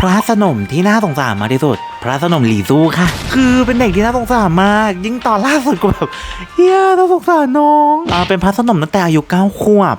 พระสนมที่น่าสงสารมากที่สุด พระสนมหลีซูค่ะ คือเป็นเด็กที่น่าสงสารมาก ยิ่งตอนล่าสุดก็แบบเฮียน่าสงสารน้องอ่าเป็นพระสนมตั้งแต่อายุ9ขวบ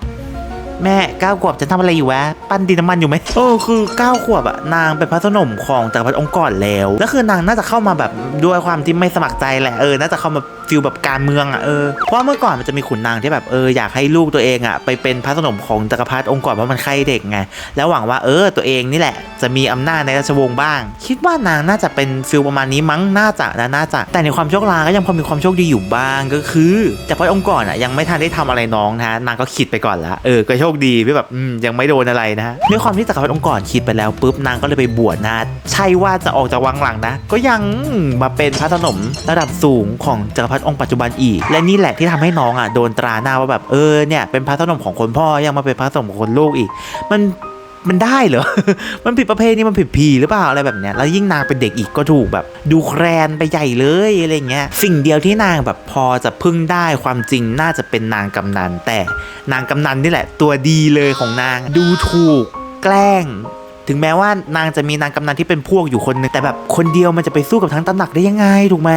แม่เก้าขวบจะทำอะไรอยู่วะ ปั้นดินน้ำมันอยู่ไหมเออคือเก้าขวบอะนางเป็นพระสนมของจักรพรรดิองค์ก่อนแล้ว แล้วคือนางน่าจะเข้ามาแบบด้วยความที่ไม่สมัครใจแหละเออน่าจะเข้ามาฟิลแบบการเมืองอะเออเพราะเมื่อก่อนมันจะมีขุนนางที่แบบเอออยากให้ลูกตัวเองอะไปเป็นพระสนมของจักรพรรดิองค์ก่อนเพราะมันใครเด็กไงแล้วหวังว่าเออตัวเองนี่แหละ จะมีอำนาจในราชวงศ์บ้าง คิดว่านางน่าจะเป็นฟิลประมาณนี้มั้งน่าจะนะน่าจะแต่ในความโชคร้ายก็ยังพอมีความโชคดีอยู่บ้างก็คือจักรพรรดิองค์ก่อนอะยังไม่ทันได้ทำอะไรน้องนะฮะนางก็คิดไปก่อนละเออก็โชคดีที่แบบยังไม่โดนอะไรนะด้วยความที่จักรพรรดิองค์ก่อนคิดไปแล้วปุ๊บนางก็เลยไปบวชนะ ใช่ว่าจะออกจากวังหลังนะ ก็ยังมาเป็นพระสนมระดับสูงของจักรพรรดิองค์ปัจจุบันอีก และนี่แหละที่ทำให้น้องอะโดนตราหน้าว่าแบบเออเนี่ยเป็นพระสนมของคนพ่อยังมาเป็นพระสนมของคนลูกอีก มัน มันได้เหรอ มันผิดประเพณีมันผิดผีหรือเปล่าอะไรแบบเนี้ย แล้วยิ่งนางเป็นเด็กอีกก็ถูกแบบ ดูแครนไปใหญ่เลยอะไรเงี้ย สิ่งเดียวที่นางแบบพอจะพึ่งได้ความจริงน่าจะเป็นนางกำนัน แต่นางกำนันนี่แหละ ตัวดีเลยของนางดูถูกแกล้ง ถึงแม้ว่านางจะมีนางกำนันที่เป็นพวกอยู่คนหนึงแต่แบบคนเดียวมันจะไปสู้กับทั้งตำหนักได้ยังไงถูกไหม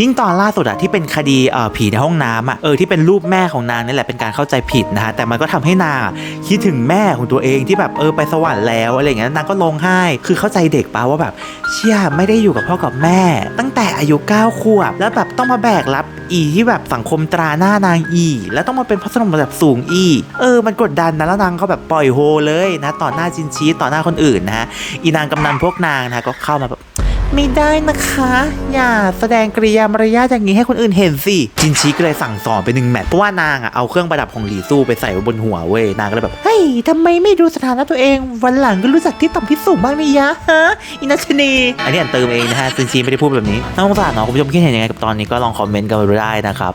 ยิ่งตอนล่าสุดอะที่เป็นคดีเอ่อผีในห้องน้ำอะเออที่เป็นรูปแม่ของนางนี่แหละเป็นการเข้าใจผิดนะฮะแต่มันก็ทำให้นางคิดถึงแม่ของตัวเองที่แบบเออไปสวรรค์แล้วอะไรอย่างเงี้ยนางก็ร้องไห้คือเข้าใจเด็กปะว่าแบบเชี่ยไม่ได้อยู่กับพ่อกับแม่ ตั้งแต่อายุ9ขวบแล้วแบบต้องมาแบกรับอีที่แบบสังคมตราหน้านางอี แล้วต้องมาเป็นพระสนมระดับสูงอี เออมันกดดันนะแล้วนางก็แบบปล่อยโฮเลยนะต่อหน้าจินชีต่อหน้าคนอื่นนะฮะอีนางกำนันพวกนางนะก็เข้ามาแบบไม่ได้นะคะ อย่าแสดงกริยามารยาทอย่างนี้ให้คนอื่นเห็นสิ จินชีก็เลยสั่งสอนไปหนึ่งแมตช์เพราะว่านางอะเอาเครื่องประดับของหลีสู้ไปใส่ไว้บนหัวเว้ยนางก็เลยแบบเฮ้ยทำไมไม่ดูสถานะตัวเอง วันหลังก็รู้จักที่ต่ำที่สูงบ้างนี่ยะฮะอินาชนีอันนี้อันเติมเองนะฮะจินชีไม่ได้พูดแบบนี้น่าสงสารเนาะคุณผู้ชมคิดเห็นยังไงกับตอนนี้ก็ลองคอมเมนต์กันมาได้นะครับ